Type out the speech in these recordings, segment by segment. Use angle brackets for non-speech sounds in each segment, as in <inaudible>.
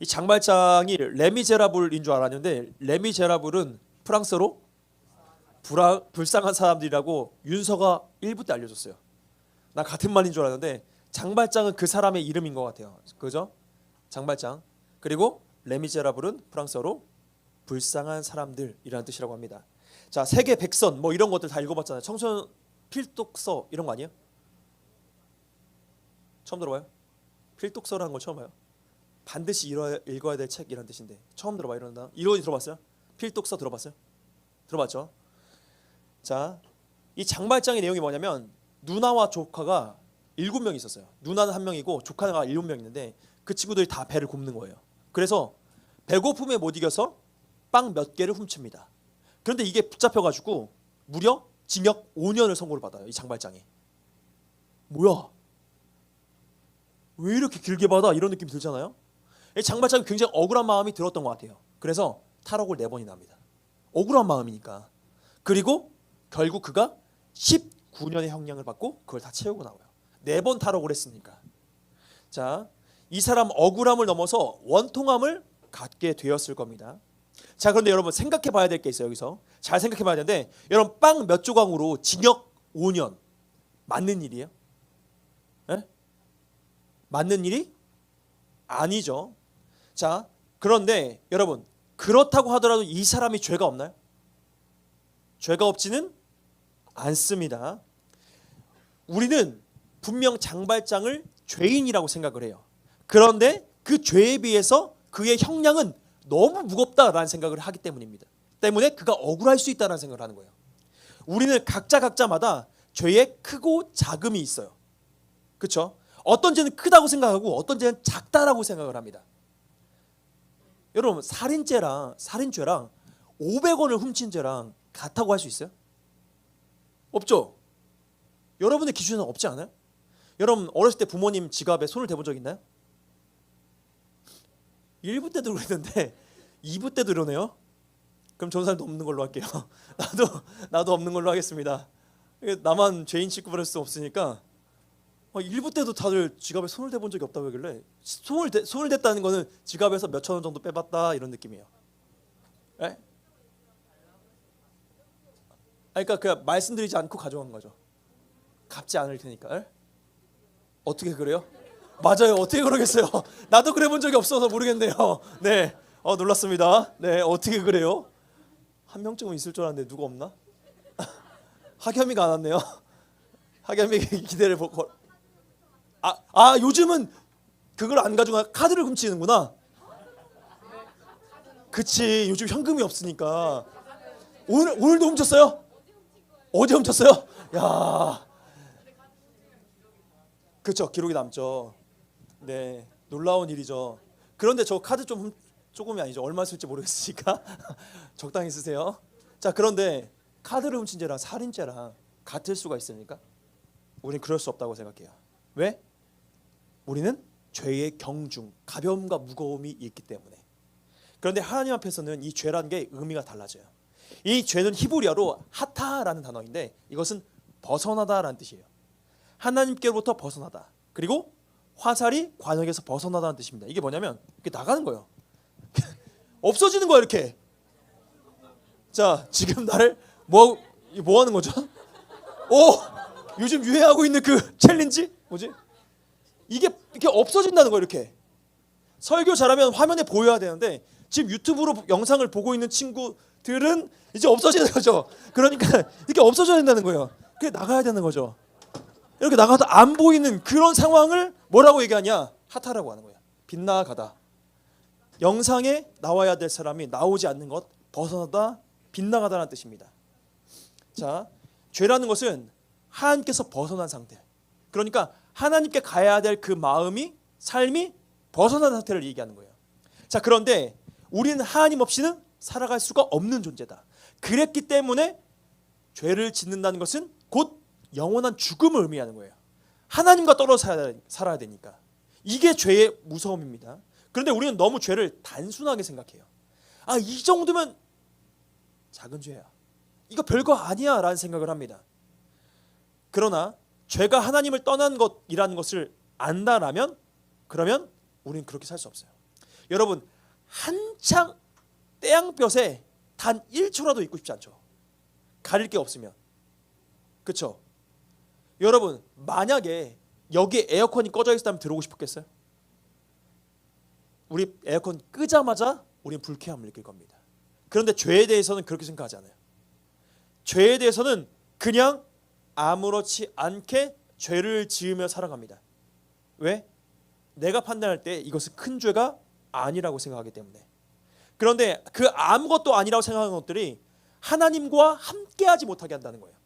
이 장발장이 레미제라블인 줄 알았는데 레미제라블은 프랑스어로 불아, 불쌍한 사람들이라고 윤서가 1부 때 알려줬어요. 나 같은 말인 줄 알았는데 장발장은 그 사람의 이름인 것 같아요. 그죠? 장발장. 그리고 레미제라블은 프랑스어로 불쌍한 사람들이라는 뜻이라고 합니다. 자, 세계 백선 뭐 이런 것들 다 읽어봤잖아요. 청소년 필독서 이런 거 아니에요? 처음 들어봐요? 필독서라는 걸 처음 봐요. 반드시 읽어야, 읽어야 될 책 이런 뜻인데 처음 들어봐 이런 단 이거 들어봤어요? 필독서 들어봤어요? 들어봤죠? 자, 이 장발장의 내용이 뭐냐면 누나와 조카가 일곱 명 있었어요. 누나는 한 명이고 조카가 일곱 명 있는데 그 친구들이 다 배를 굽는 거예요. 그래서 배고픔에 못 이겨서 빵 몇 개를 훔칩니다. 그런데 이게 붙잡혀가지고 무려 징역 5년을 선고를 받아요. 이 장발장이. 뭐야? 왜 이렇게 길게 받아? 이런 느낌이 들잖아요. 이 장발장이 굉장히 억울한 마음이 들었던 것 같아요. 그래서 탈옥을 네 번이나 합니다. 억울한 마음이니까. 그리고 결국 그가 19년의 형량을 받고 그걸 다 채우고 나와요. 네 번 탈옥을 했으니까. 자, 이 사람 억울함을 넘어서 원통함을 갖게 되었을 겁니다. 자, 그런데 여러분 생각해 봐야 될 게 있어요, 여기서. 잘 생각해 봐야 되는데 여러분 빵 몇 조각으로 징역 5년 맞는 일이에요? 예? 맞는 일이 아니죠. 자, 그런데 여러분 그렇다고 하더라도 이 사람이 죄가 없나요? 죄가 없지는 않습니다. 우리는 분명 장발장을 죄인이라고 생각을 해요. 그런데 그 죄에 비해서 그의 형량은 너무 무겁다라는 생각을 하기 때문입니다. 때문에 그가 억울할 수 있다는 생각을 하는 거예요. 우리는 각자 각자마다 죄의 크고 작음이 있어요. 그렇죠? 어떤 죄는 크다고 생각하고 어떤 죄는 작다라고 생각을 합니다. 여러분 살인죄랑 살인죄랑 500원을 훔친 죄랑 같다고 할 수 있어요? 없죠. 여러분의 기준은 없지 않아요? 여러분 어렸을 때 부모님 지갑에 손을 대본 적 있나요? 1부 때도 그랬는데 <laughs> 2부 때도 이러네요. 그럼 저는 사람도 없는 걸로 할게요. <laughs> 나도 나도 없는 걸로 하겠습니다. 나만 죄인 취급을 할 수 없으니까 어, 1부 때도 다들 지갑에 손을 대본 적이 없다고 하길래 손을 대, 손을 댔다는 거는 지갑에서 몇 천 원 정도 빼봤다 이런 느낌이에요. 예? 그러니까 그냥 말씀드리지 않고 가져간 거죠. 갚지 않을 테니까. 예? 어떻게 그래요? 맞아요. 어떻게 그러겠어요? <laughs> 나도 그래 본 적이 없어서 모르겠네요. <laughs> 네. 어 놀랐습니다. 네. 어떻게 그래요? 한 명쯤은 있을 줄 알았는데 누가 없나? <laughs> 하겸이가 안 왔네요. 하겸이 기대를 보고 아, 아 요즘은 그걸 안 가져가 카드를 훔치는구나. 그치 요즘 현금이 없으니까 오늘 오늘도 훔쳤어요? 어제 훔쳤어요? 야, 그렇죠 기록이 남죠. 네 놀라운 일이죠. 그런데 저 카드 좀 훔- 조금이 아니죠. 얼마 쓸지 모르겠으니까 <laughs> 적당히 쓰세요. 자 그런데 카드를 훔친 죄랑 살인죄랑 같을 수가 있습니까? 우리는 그럴 수 없다고 생각해요. 왜? 우리는 죄의 경중, 가벼움과 무거움이 있기 때문에. 그런데 하나님 앞에서는 이 죄라는 게 의미가 달라져요. 이 죄는 히브리어로 하타라는 단어인데 이것은 벗어나다라는 뜻이에요. 하나님께로부터 벗어나다. 그리고 화살이 관역에서 벗어나다는 뜻입니다. 이게 뭐냐면 이렇게 나가는 거예요. <laughs> 없어지는 거야 이렇게. 자 지금 나를 뭐, 뭐 하는 거죠? 오 요즘 유행하고 있는 그 챌린지 뭐지? 이게 이렇게 없어진다는 거예요 이렇게. 설교 잘하면 화면에 보여야 되는데 지금 유튜브로 영상을 보고 있는 친구들은 이제 없어지는 거죠. 그러니까 <laughs> 이렇게 없어져야 된다는 거예요. 그게 나가야 되는 거죠. 이렇게 나가도 안 보이는 그런 상황을 뭐라고 얘기하냐? 하타라고 하는 거예요. 빗나가다. 영상에 나와야 될 사람이 나오지 않는 것, 벗어나다, 빗나가다라는 뜻입니다. 자, 죄라는 것은 하나님께서 벗어난 상태. 그러니까 하나님께 가야 될 그 마음이 삶이 벗어난 상태를 얘기하는 거예요. 자, 그런데 우리는 하나님 없이는 살아갈 수가 없는 존재다. 그랬기 때문에 죄를 짓는다는 것은 곧 영원한 죽음을 의미하는 거예요. 하나님과 살아야, 살아야 되니까. 이게 죄의 무서움입니다. 그런데 우리는 너무 죄를 단순하게 생각해요. 아, 이 정도면 작은 죄야. 이거 별거 아니야 라는 생각을 합니다. 그러나 죄가 하나님을 떠난 것이라는 것을 안다라면 그러면 우리는 그렇게 살 수 없어요. 여러분 한창 태양볕에 단 1초라도 있고 싶지 않죠. 가릴 게 없으면. 그렇죠? 여러분 만약에 여기에 에어컨이 꺼져 있다면 들어오고 싶었겠어요? 우리 에어컨 끄자마자 우리는 불쾌함을 느낄 겁니다. 그런데 죄에 대해서는 그렇게 생각하지 않아요. 죄에 대해서는 그냥 아무렇지 않게 죄를 지으며 살아갑니다. 왜? 내가 판단할 때 이것은 큰 죄가 아니라고 생각하기 때문에. 그런데 그 아무것도 아니라고 생각하는 것들이 하나님과 함께하지 못하게 한다는 거예요.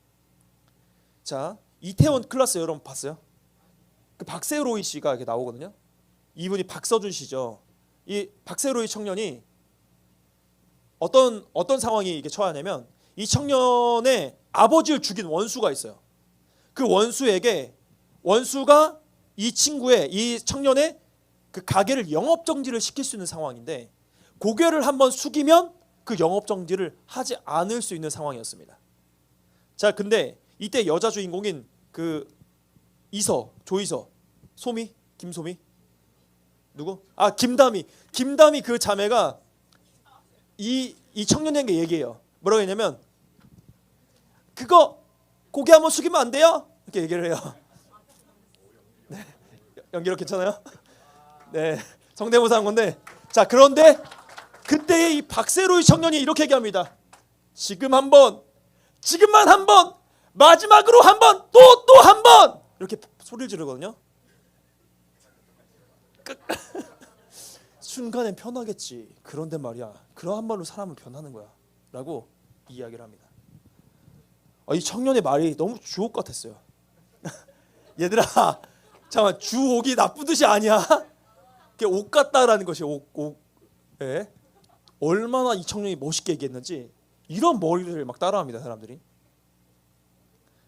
자, 이태원 클라스 여러분 봤어요? 그 박세로이 씨가 이렇게 나오거든요. 이분이 박서준 씨죠. 이 박세로이 청년이 어떤 어떤 상황이 이게 처하냐면 이 청년의 아버지를 죽인 원수가 있어요. 그 원수에게 원수가 이 친구의 이 청년의 그 가게를 영업 정지를 시킬 수 있는 상황인데 고개를 한번 숙이면 그 영업 정지를 하지 않을 수 있는 상황이었습니다. 자, 근데 이때 여자 주인공인 그 이서, 조이서, 소미, 김소미 누구? 아 김다미, 김다미 그 자매가 이, 이 청년에게 얘기해요. 뭐라고 했냐면 그거 고개 한번 숙이면 안 돼요? 이렇게 얘기를 해요. <laughs> 네, 연기력 괜찮아요? 네, 성대모사 한 건데 자 그런데 그때의 이 박세로이 청년이 이렇게 얘기합니다. 지금 한 번, 지금만 한 번, 마지막으로 한 번, 또 또 한 번 이렇게 소리를 지르거든요. 끝. <laughs> 순간엔 편하겠지. 그런데 말이야. 그런 한 번으로 사람은 변하는 거야.라고 이야기를 합니다. 아, 이 청년의 말이 너무 주옥 같았어요. <laughs> 얘들아, 잠깐 주옥이 나쁜 뜻이 아니야. 그게 옷 같다라는 것이 옷, 옷. 예? 얼마나 이 청년이 멋있게 얘기했는지 이런 머리를 막 따라합니다 사람들이.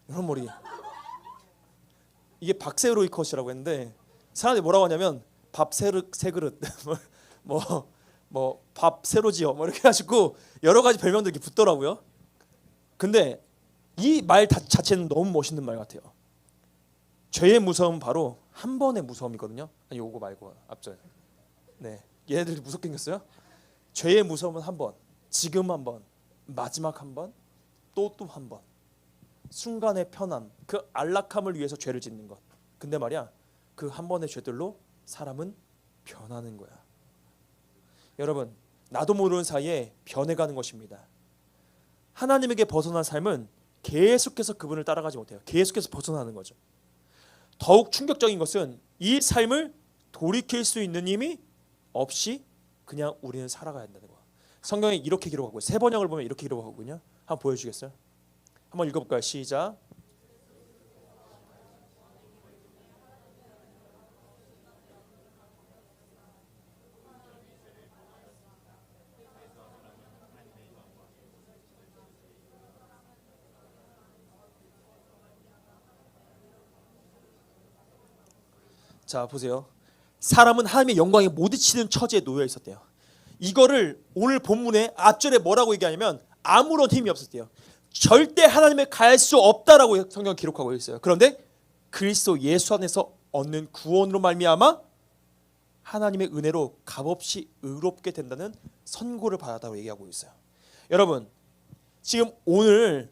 이런 머리. 이게 박세로이 컷이라고 했는데 사람들이 뭐라고 하냐면 밥세 세 그릇 <laughs> 뭐 뭐 밥 세로지요 뭐 이렇게 해가지고 여러 가지 별명들이 붙더라고요. 근데 이 말 자체는 너무 멋있는 말 같아요. 죄의 무서움 바로 한 번의 무서움이거든요. 아니 요거 말고 앞절. 네, 얘네들이 무섭게 생겼어요. 죄의 무서움은 한 번, 지금 한 번, 마지막 한 번, 또 또 한 번. 순간의 편함, 그 안락함을 위해서 죄를 짓는 것. 근데 말이야, 그 한 번의 죄들로 사람은 변하는 거야. 여러분, 나도 모르는 사이에 변해가는 것입니다. 하나님에게 벗어난 삶은 계속해서 그분을 따라가지 못해요. 계속해서 벗어나는 거죠. 더욱 충격적인 것은 이 삶을 돌이킬 수 있는 힘이 없이 그냥 우리는 살아가야 한다는 거야. 성경에 이렇게 기록하고 세 번역을 보면 이렇게 기록하거든요. 한번 보여주겠어요? 한번 읽어볼까요? 시작. 자 보세요. 사람은 하나님의 영광에 못 미치는 처지에 놓여 있었대요. 이거를 오늘 본문에 앞절에 뭐라고 얘기하냐면 아무런 힘이 없었대요. 절대 하나님에 갈수 없다라고 성경 기록하고 있어요. 그런데 그리스도 예수 안에서 얻는 구원으로 말미암아 하나님의 은혜로 값없이 의롭게 된다는 선고를 받았다고 얘기하고 있어요. 여러분 지금 오늘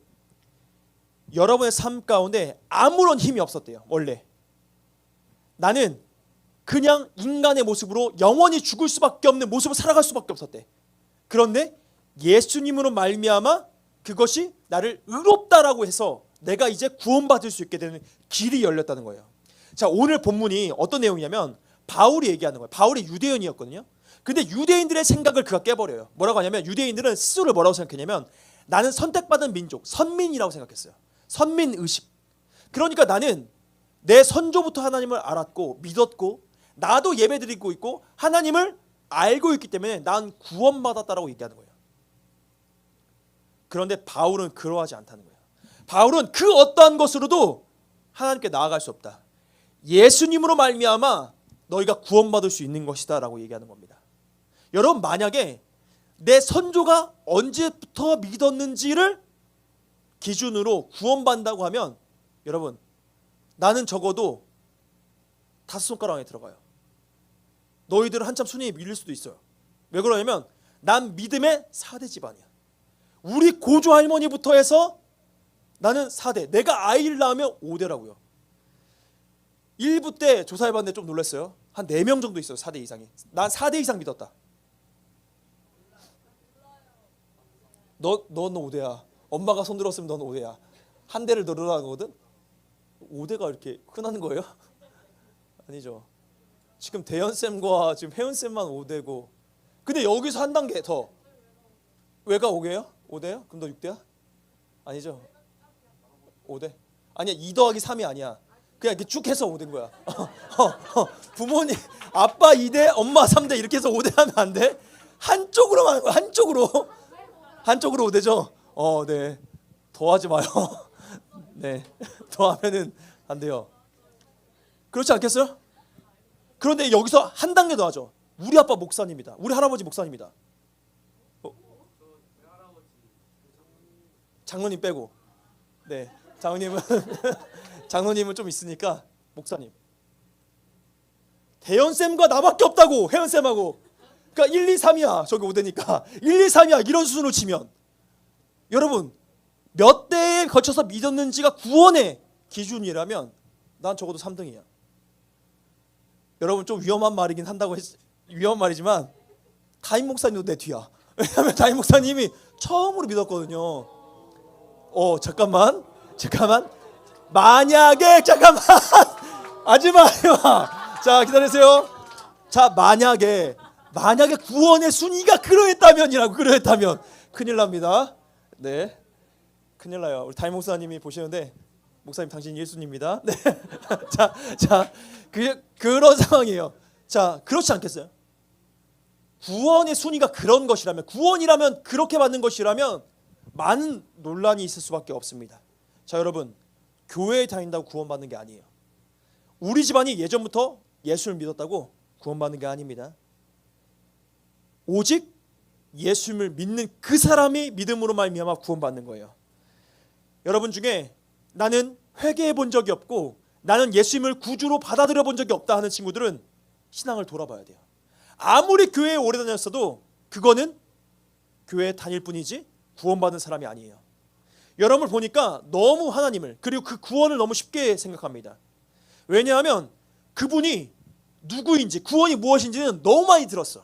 여러분의 삶 가운데 아무런 힘이 없었대요. 원래 나는 그냥 인간의 모습으로 영원히 죽을 수밖에 없는 모습을 살아갈 수밖에 없었대. 그런데 예수님으로 말미암아 그것이 나를 의롭다라고 해서 내가 이제 구원받을 수 있게 되는 길이 열렸다는 거예요. 자, 오늘 본문이 어떤 내용이냐면 바울이 얘기하는 거예요. 바울이 유대인이었거든요. 근데 유대인들의 생각을 그가 깨버려요. 뭐라고 하냐면 유대인들은 스스로를 뭐라고 생각했냐면 나는 선택받은 민족, 선민이라고 생각했어요. 선민 의식. 그러니까 나는 내 선조부터 하나님을 알았고 믿었고 나도 예배드리고 있고 하나님을 알고 있기 때문에 난 구원받았다라고 얘기하는 거예요. 그런데 바울은 그러하지 않다는 거예요. 바울은 그 어떠한 것으로도 하나님께 나아갈 수 없다. 예수님으로 말미암아 너희가 구원받을 수 있는 것이다라고 얘기하는 겁니다. 여러분 만약에 내 선조가 언제부터 믿었는지를 기준으로 구원받는다고 하면 여러분 나는 적어도 다섯 손가락 안에 들어가요. 너희들은 한참 순위에 밀릴 수도 있어요. 왜 그러냐면 난 믿음의 4대 집안이야. 우리 고조 할머니부터 해서 나는 4대. 내가 아이를 낳으면 5대라고요. 1부 때 조사해봤는데 좀 놀랐어요. 한 4명 정도 있어요. 4대 이상이. 난 4대 이상 믿었다. 너, 넌 5대야. 엄마가 손 들었으면 넌 5대야. 한 대를 늘어나는 거거든. 5대가 이렇게 흔한 거예요? <laughs> 아니죠. 지금 대현 쌤과 지금 혜연 쌤만 5대고. 근데 여기서 한 단계 더. 왜가 5개예요? 5대요? 그럼 너 6대야? 아니죠. 5대. 아니야. 2 더하기 3이 아니야. 그냥 이렇게 쭉 해서 5대인 거야. <laughs> 어, 어, 부모님 아빠 2대, 엄마 3대 이렇게 해서 5대 하면 안 돼? 한쪽으로만. 한쪽으로. 한쪽으로 5대죠? 어, 네. 더 하지 마요. <laughs> 네. <laughs> 더 하면은 안 돼요. 그렇지 않겠어요? 그런데 여기서 한 단계 더 하죠. 우리 아빠 목사님이다. 우리 할아버지 목사님이다. 어? 장로님 빼고. 네. 장로님은 <laughs> 장로님은 좀 있으니까 목사님. 대현 쌤과 나밖에 없다고. 혜연 쌤하고. 그러니까 1, 2, 3이야. 저기 5대니까. 1, 2, 3이야. 이런 수준으로 치면 여러분 몇 대에 거쳐서 믿었는지가 구원의 기준이라면 난 적어도 3등이야. 여러분 좀 위험한 말이긴 한다고 했, 위험한 말이지만 다임 목사님도 내 뒤야. <laughs> 왜냐하면 다임 목사님이 처음으로 믿었거든요. 어 잠깐만 잠깐만 만약에 잠깐만 <laughs> 하지마 자 기다리세요. 자 만약에 만약에 구원의 순위가 그러했다면이라고 그러했다면 큰일 납니다. 네 큰일 나요. 우리 다임 목사님이 보시는데 목사님 당신 예수님입니다. <laughs> 네. 자, 자, 그 그런 <laughs> 상황이에요. 자, 그렇지 않겠어요? 구원의 순위가 그런 것이라면 구원이라면 그렇게 받는 것이라면 많은 논란이 있을 수밖에 없습니다. 자, 여러분. 교회에 다닌다고 구원받는 게 아니에요. 우리 집안이 예전부터 예수를 믿었다고 구원받는 게 아닙니다. 오직 예수님을 믿는 그 사람이 믿음으로 말미암아 구원받는 거예요. 여러분 중에 나는 회개해 본 적이 없고 나는 예수님을 구주로 받아들여 본 적이 없다 하는 친구들은 신앙을 돌아봐야 돼요. 아무리 교회에 오래 다녔어도 그거는 교회에 다닐 뿐이지 구원받은 사람이 아니에요. 여러분을 보니까 너무 하나님을 그리고 그 구원을 너무 쉽게 생각합니다. 왜냐하면 그분이 누구인지 구원이 무엇인지는 너무 많이 들었어.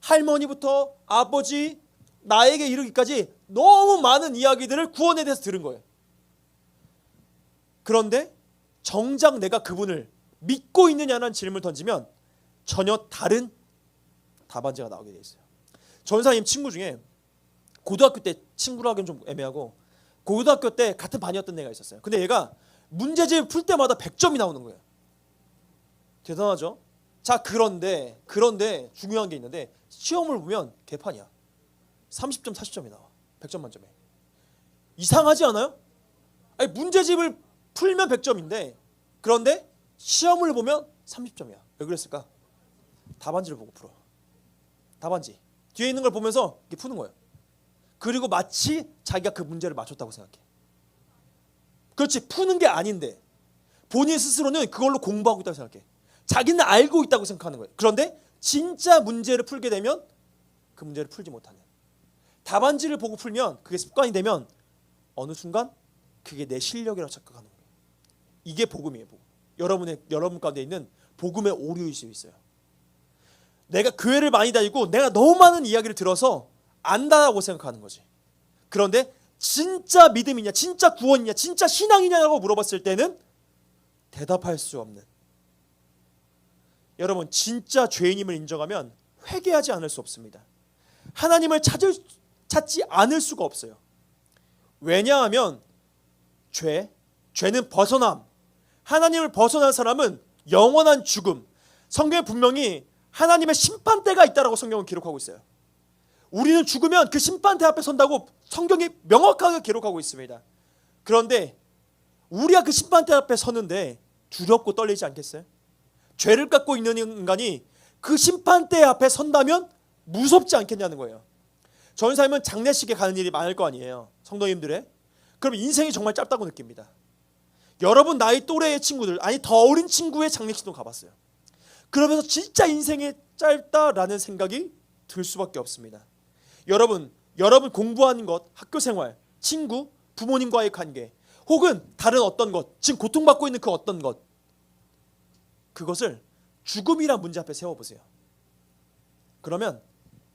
할머니부터 아버지 나에게 이르기까지 너무 많은 이야기들을 구원에 대해서 들은 거예요. 그런데 정작 내가 그분을 믿고 있느냐는 질문을 던지면 전혀 다른 답안지가 나오게 돼 있어요. 전사님 친구 중에 고등학교 때 친구라 하기는 좀 애매하고 고등학교 때 같은 반이었던 애가 있었어요. 근데 얘가 문제집 풀 때마다 100점이 나오는 거예요. 대단하죠? 자, 그런데 그런데 중요한 게 있는데 시험을 보면 개판이야. 30점, 40점이 나와. 100점 만점에. 이상하지 않아요? 아니 문제집을 풀면 100점인데 그런데 시험을 보면 30점이야. 왜 그랬을까? 답안지를 보고 풀어. 답안지. 뒤에 있는 걸 보면서 이렇게 푸는 거예요. 그리고 마치 자기가 그 문제를 맞췄다고 생각해. 그렇지 푸는 게 아닌데 본인 스스로는 그걸로 공부하고 있다고 생각해. 자기는 알고 있다고 생각하는 거예요. 그런데 진짜 문제를 풀게 되면 그 문제를 풀지 못하는. 답안지를 보고 풀면 그게 습관이 되면 어느 순간 그게 내 실력이라고 착각하는 거예요. 이게 복음이에요. 복음. 여러분의 여러분 가운데 있는 복음의 오류일 수 있어요. 내가 교회를 많이 다니고 내가 너무 많은 이야기를 들어서 안다라고 생각하는 거지. 그런데 진짜 믿음이냐, 진짜 구원이냐, 진짜 신앙이냐라고 물어봤을 때는 대답할 수 없는. 여러분 진짜 죄인임을 인정하면 회개하지 않을 수 없습니다. 하나님을 찾을 찾지 않을 수가 없어요. 왜냐하면 죄, 죄는 벗어남. 하나님을 벗어난 사람은 영원한 죽음. 성경에 분명히 하나님의 심판대가 있다라고 성경은 기록하고 있어요. 우리는 죽으면 그 심판대 앞에 선다고 성경이 명확하게 기록하고 있습니다. 그런데 우리가 그 심판대 앞에 서는데 두렵고 떨리지 않겠어요? 죄를 갖고 있는 인간이 그 심판대 앞에 선다면 무섭지 않겠냐는 거예요. 저희 삶은 장례식에 가는 일이 많을 거 아니에요. 성도님들의. 그럼 인생이 정말 짧다고 느낍니다. 여러분 나이 또래의 친구들 아니 더 어린 친구의 장례식도 가봤어요. 그러면서 진짜 인생이 짧다라는 생각이 들 수밖에 없습니다. 여러분, 여러분 공부하는 것, 학교 생활, 친구, 부모님과의 관계, 혹은 다른 어떤 것, 지금 고통받고 있는 그 어떤 것, 그것을 죽음이란 문제 앞에 세워보세요. 그러면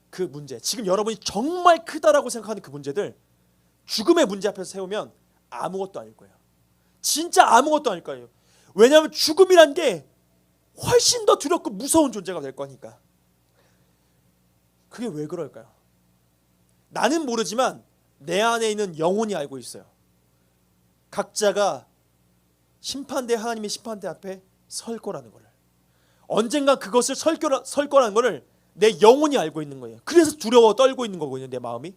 그 문제, 지금 여러분이 정말 크다라고 생각하는 그 문제들, 죽음의 문제 앞에서 세우면 아무것도 아닐 거예요. 진짜 아무것도 아닐 거예요. 왜냐하면 죽음이란 게 훨씬 더 두렵고 무서운 존재가 될 거니까. 그게 왜 그럴까요? 나는 모르지만 내 안에 있는 영혼이 알고 있어요. 각자가 심판대 하나님의 심판대 앞에 설 거라는 거를. 언젠가 그것을 설, 거라, 설 거라는 거를 내 영혼이 알고 있는 거예요. 그래서 두려워 떨고 있는 거거든요. 내 마음이.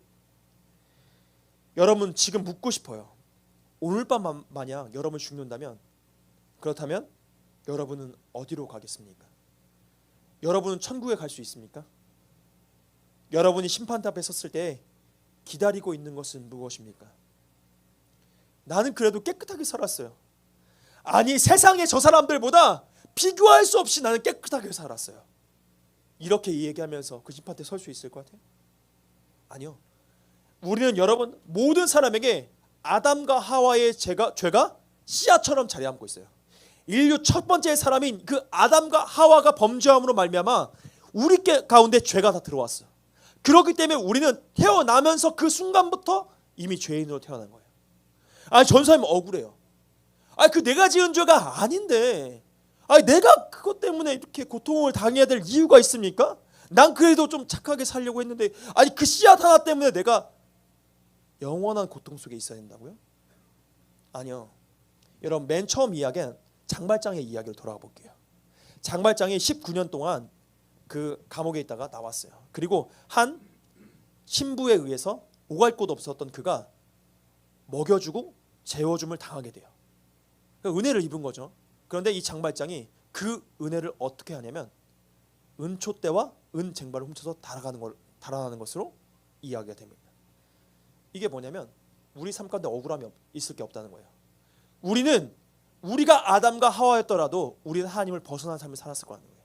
여러분 지금 묻고 싶어요. 오늘 밤 마- 만약 여러분 죽는다면 그렇다면 여러분은 어디로 가겠습니까? 여러분은 천국에 갈 수 있습니까? 여러분이 심판대 앞에 섰을 때 기다리고 있는 것은 무엇입니까? 나는 그래도 깨끗하게 살았어요. 아니 세상의 저 사람들보다 비교할 수 없이 나는 깨끗하게 살았어요. 이렇게 얘기하면서 그 심판대 설 수 있을 것 같아요? 아니요. 우리는 여러분 모든 사람에게 아담과 하와의 죄가, 죄가 씨앗처럼 자리함고 있어요. 인류 첫 번째 사람인 그 아담과 하와가 범죄함으로 말미암아 우리 께- 가운데 죄가 다 들어왔어. 그렇기 때문에 우리는 태어나면서 그 순간부터 이미 죄인으로 태어난 거예요. 아, 전사님 억울해요. 아, 그 내가 지은 죄가 아닌데. 아, 내가 그것 때문에 이렇게 고통을 당해야 될 이유가 있습니까? 난 그래도 좀 착하게 살려고 했는데 아니 그 씨앗 하나 때문에 내가 영원한 고통 속에 있어야 된다고요? 아니요. 여러분 맨 처음 이야기는 장발장의 이야기로 돌아가 볼게요. 장발장이 19년 동안 그 감옥에 있다가 나왔어요. 그리고 한 신부에 의해서 오갈 곳 없었던 그가 먹여주고 재워줌을 당하게 돼요. 그러니까 은혜를 입은 거죠. 그런데 이 장발장이 그 은혜를 어떻게 하냐면 은초대와 은쟁발을 훔쳐서 달아가는 걸 달아나는 것으로 이야기가 됩니다. 이게 뭐냐면 우리 삶 가운데 억울함이 없- 있을 게 없다는 거예요. 우리는 우리가 아담과 하와였더라도 우리는 하나님을 벗어난 삶을 살았을 거라는 거예요.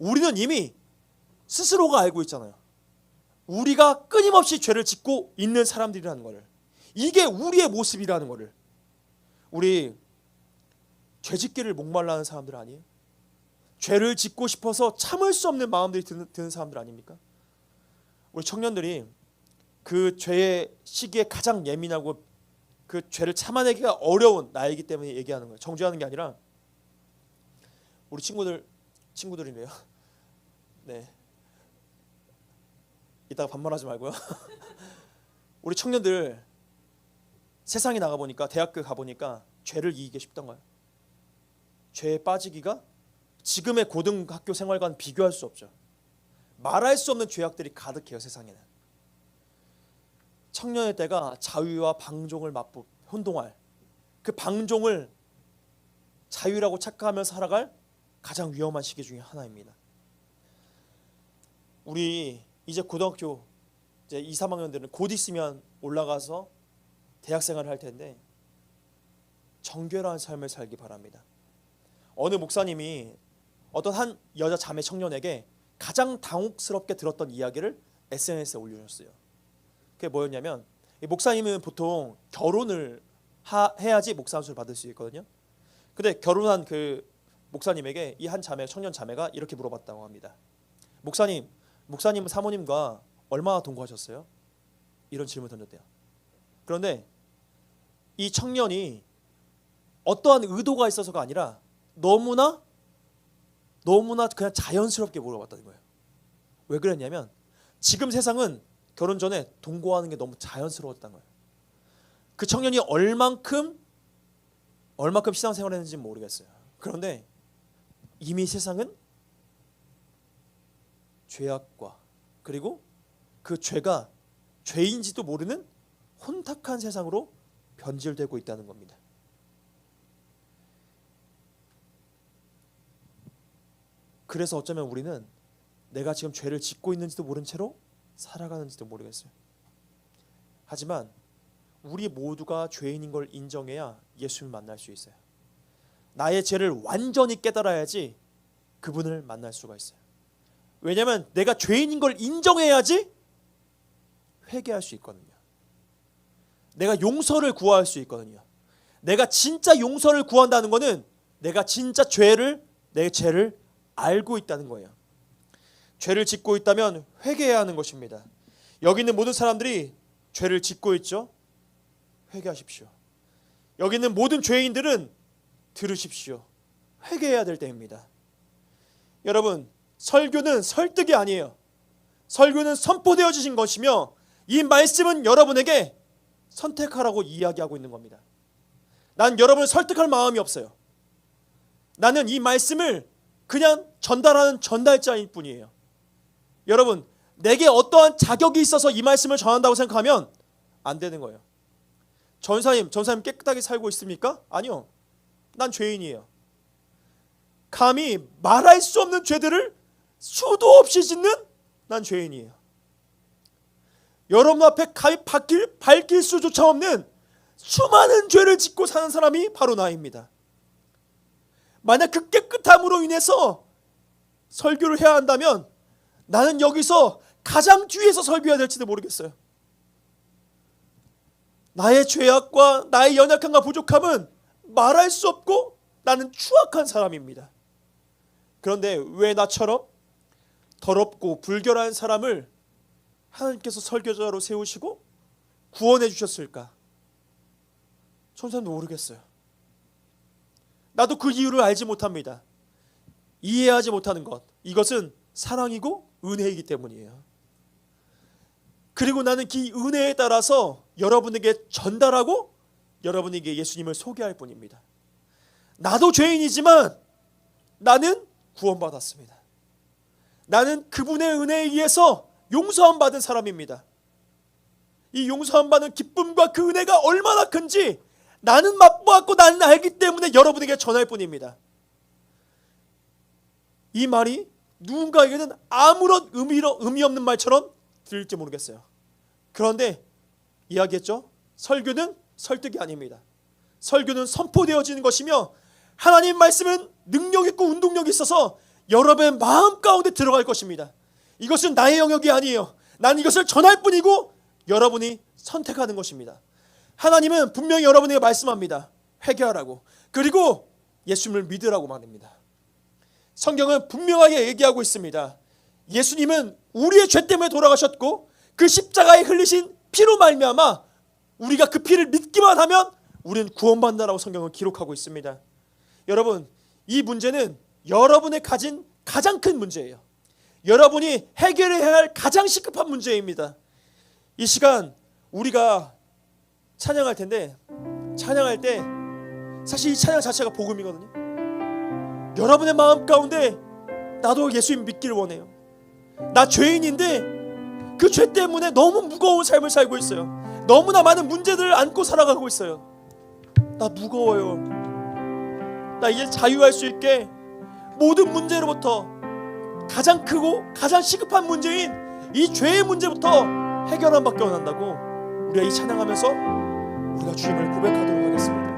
우리는 이미 스스로가 알고 있잖아요. 우리가 끊임없이 죄를 짓고 있는 사람들이라는 거를. 이게 우리의 모습이라는 거를. 우리 죄 짓기를 목말라는 사람들 아니에요? 죄를 짓고 싶어서 참을 수 없는 마음들이 드는, 드는 사람들 아닙니까? 우리 청년들이 그 죄의 시기에 가장 예민하고 그 죄를 참아내기가 어려운 나이기 때문에 얘기하는 거예요. 정죄하는 게 아니라 우리 친구들 친구들이래요. <laughs> 네. 이따가 반말하지 말고요. <laughs> 우리 청년들 세상에 나가 보니까 대학교 가 보니까 죄를 이기기 쉽던 거예요. 죄에 빠지기가 지금의 고등학교 생활과는 비교할 수 없죠. 말할 수 없는 죄악들이 가득해요 세상에는. 청년의 때가 자유와 방종을 맛보 혼동할 그 방종을 자유라고 착각하면서 살아갈 가장 위험한 시기 중에 하나입니다. 우리 이제 고등학교 이제 2, 3학년들은 곧 있으면 올라가서 대학 생활을 할 텐데 정결한 삶을 살기 바랍니다. 어느 목사님이 어떤 한 여자 자매 청년에게 가장 당혹스럽게 들었던 이야기를 SNS에 올려줬어요. 그게 뭐였냐면 이 목사님은 보통 결혼을 하, 해야지 목사 안수를 받을 수 있거든요. 근데 결혼한 그 목사님에게 이 한 자매 청년 자매가 이렇게 물어봤다고 합니다. 목사님, 목사님 사모님과 얼마나 동거하셨어요? 이런 질문 을 던졌대요. 그런데 이 청년이 어떠한 의도가 있어서가 아니라 너무나 너무나 그냥 자연스럽게 물어봤다는 거예요. 왜 그랬냐면 지금 세상은 결혼 전에 동거하는 게 너무 자연스러웠다는 거예요. 그 청년이 얼만큼 얼만큼 신앙생활을 했는지 는 모르겠어요. 그런데 이미 세상은 죄악과 그리고 그 죄가 죄인지도 모르는 혼탁한 세상으로 변질되고 있다는 겁니다. 그래서 어쩌면 우리는 내가 지금 죄를 짓고 있는지도 모른 채로 살아가는지도 모르겠어요. 하지만 우리 모두가 죄인인 걸 인정해야 예수를 만날 수 있어요. 나의 죄를 완전히 깨달아야지 그분을 만날 수가 있어요. 왜냐하면 내가 죄인인 걸 인정해야지 회개할 수 있거든요. 내가 용서를 구할 수 있거든요. 내가 진짜 용서를 구한다는 것은 내가 진짜 죄를 내 죄를 알고 있다는 거예요. 죄를 짓고 있다면 회개해야 하는 것입니다. 여기 있는 모든 사람들이 죄를 짓고 있죠. 회개하십시오. 여기 있는 모든 죄인들은 들으십시오. 회개해야 될 때입니다. 여러분, 설교는 설득이 아니에요. 설교는 선포되어 주신 것이며 이 말씀은 여러분에게 선택하라고 이야기하고 있는 겁니다. 난 여러분을 설득할 마음이 없어요. 나는 이 말씀을 그냥 전달하는 전달자일 뿐이에요. 여러분, 내게 어떠한 자격이 있어서 이 말씀을 전한다고 생각하면 안 되는 거예요. 전사님, 전사님 깨끗하게 살고 있습니까? 아니요. 난 죄인이에요. 감히 말할 수 없는 죄들을 수도 없이 짓는 난 죄인이에요. 여러분 앞에 감히 밝힐, 밝힐 수조차 없는 수많은 죄를 짓고 사는 사람이 바로 나입니다. 만약 그 깨끗함으로 인해서 설교를 해야 한다면 나는 여기서 가장 뒤에서 설교해야 될지도 모르겠어요. 나의 죄악과 나의 연약함과 부족함은 말할 수 없고 나는 추악한 사람입니다. 그런데 왜 나처럼 더럽고 불결한 사람을 하나님께서 설교자로 세우시고 구원해 주셨을까? 천사도 모르겠어요. 나도 그 이유를 알지 못합니다. 이해하지 못하는 것. 이것은 사랑이고 은혜이기 때문이에요. 그리고 나는 그 은혜에 따라서 여러분에게 전달하고 여러분에게 예수님을 소개할 뿐입니다. 나도 죄인이지만 나는 구원받았습니다. 나는 그분의 은혜에 의해서 용서함 받은 사람입니다. 이 용서함 받은 기쁨과 그 은혜가 얼마나 큰지 나는 맛보았고 나는 알기 때문에 여러분에게 전할 뿐입니다. 이 말이 누군가에게는 아무런 의미, 의미 없는 말처럼 들릴지 모르겠어요. 그런데 이야기했죠. 설교는 설득이 아닙니다. 설교는 선포되어지는 것이며 하나님 말씀은 능력 있고 운동력이 있어서 여러분의 마음 가운데 들어갈 것입니다. 이것은 나의 영역이 아니에요. 난 이것을 전할 뿐이고 여러분이 선택하는 것입니다. 하나님은 분명히 여러분에게 말씀합니다. 회개하라고. 그리고 예수님을 믿으라고 말합니다. 성경은 분명하게 얘기하고 있습니다. 예수님은 우리의 죄 때문에 돌아가셨고 그 십자가에 흘리신 피로 말미암아 우리가 그 피를 믿기만 하면 우리는 구원받는다라고 성경은 기록하고 있습니다. 여러분, 이 문제는 여러분의 가진 가장 큰 문제예요. 여러분이 해결해야 할 가장 시급한 문제입니다. 이 시간 우리가 찬양할 텐데 찬양할 때 사실 이 찬양 자체가 복음이거든요. 여러분의 마음 가운데 나도 예수님 믿기를 원해요. 나 죄인인데 그 죄 때문에 너무 무거운 삶을 살고 있어요. 너무나 많은 문제들을 안고 살아가고 있어요. 나 무거워요. 나 이제 자유할 수 있게 모든 문제로부터 가장 크고 가장 시급한 문제인 이 죄의 문제부터 해결함 밖에 원한다고 우리가 이 찬양하면서 우리가 주님을 고백하도록 하겠습니다.